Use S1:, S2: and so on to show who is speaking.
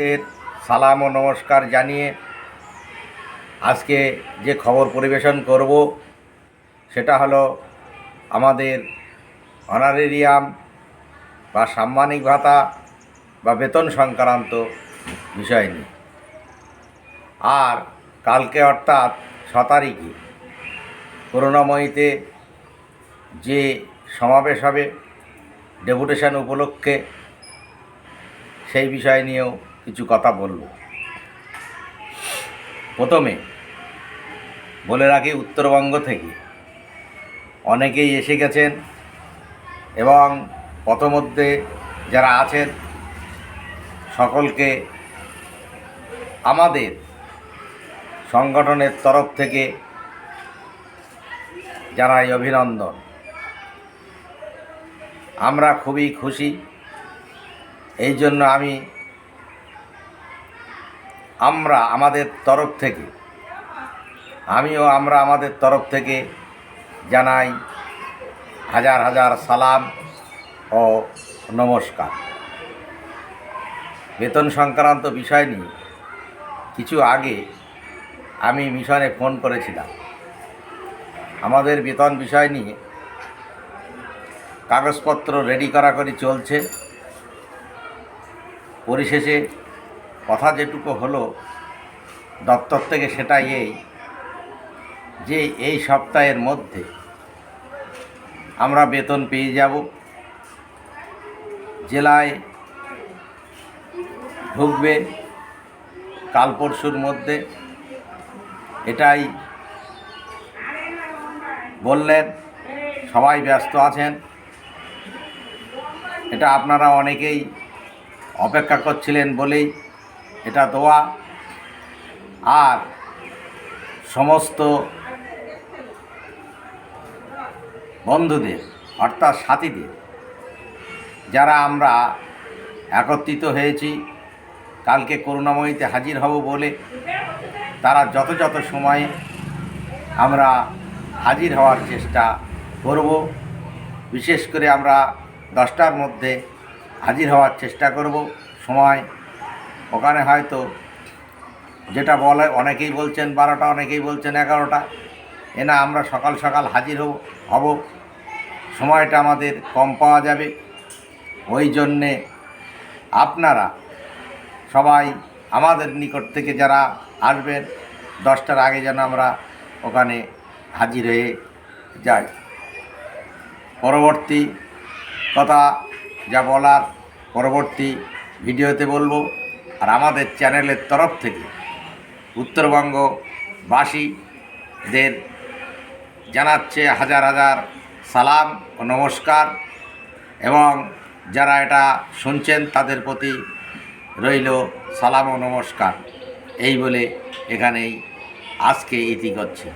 S1: দের সালাম ও নমস্কার জানিয়ে আজকে যে খবর পরিবেশন করব, সেটা হলো আমাদের অনারেরিয়াম বা সাম্মানিক ভাতা বা বেতন সংক্রান্ত বিষয় নিয়ে। আর কালকে অর্থাৎ ছ তারিখে করুণাময়ীতে যে সমাবেশ হবে, ডেপুটেশন উপলক্ষে, সেই বিষয় নিয়েও কিছু কথা বলব। প্রথমে বলে রাখি, উত্তরবঙ্গ থেকে অনেকেই এসে গেছেন এবং পথমধ্যে যারা আছেন, সকলকে আমাদের সংগঠনের তরফ থেকে জানাই অভিনন্দন। আমরা খুবই খুশি। এই জন্য আমি আমরা আমাদের তরফ থেকে, আমিও আমরা আমাদের তরফ থেকে জানাই হাজার হাজার সালাম ও নমস্কার। বেতন সংক্রান্ত বিষয় নিয়ে কিছু আগে আমি মিশনে ফোন করেছিলাম। আমাদের বেতন বিষয় নিয়ে কাগজপত্র রেডি করা করে চলছে। পরিশেষে কথা যেটুকু হলো, দপ্তর থেকে সেটাই এই যে এই সপ্তাহের মধ্যে আমরা বেতন পেয়ে যাব। জেলায় ঢুকবে কাল পরশুর মধ্যে। এটাই বললেন, সবাই ব্যস্ত আছেন। এটা আপনারা অনেকেই অপেক্ষা করছিলেন বলেই এটা দেওয়া আর সমস্ত বন্ধুদের, অর্থাৎ সাথীদের, যারা আমরা একত্রিত হয়েছি, কালকে করুণাময়ীতে হাজির হব বলে তারা যত যত সময়ে আমরা হাজির হওয়ার চেষ্টা করব, বিশেষ করে আমরা দশটার মধ্যে হাজির হওয়ার চেষ্টা করব, সময় ওখানে হয়তো যেটা বলে, অনেকেই বলছেন বারোটা, অনেকেই বলছেন এগারোটা। এ না, আমরা সকাল সকাল হাজির হব হব। সময়টা আমাদের কম পাওয়া যাবে। ওই জন্যে আপনারা সবাই আমাদের নিকট থেকে যারা আসবেন, দশটার আগে যেন আমরা ওখানে হাজির হয়ে যাই। পরবর্তী কথা যা বলার, পরবর্তী ভিডিওতে বলব। আর আমাদের চ্যানেলের তরফ থেকে উত্তরবঙ্গবাসীদের জানাচ্ছে হাজার হাজার সালাম ও নমস্কার এবং যারা এটা শুনছেন তাদের প্রতি রইল সালাম ও নমস্কার। এই বলে এখানেই আজকে ইতি করছি।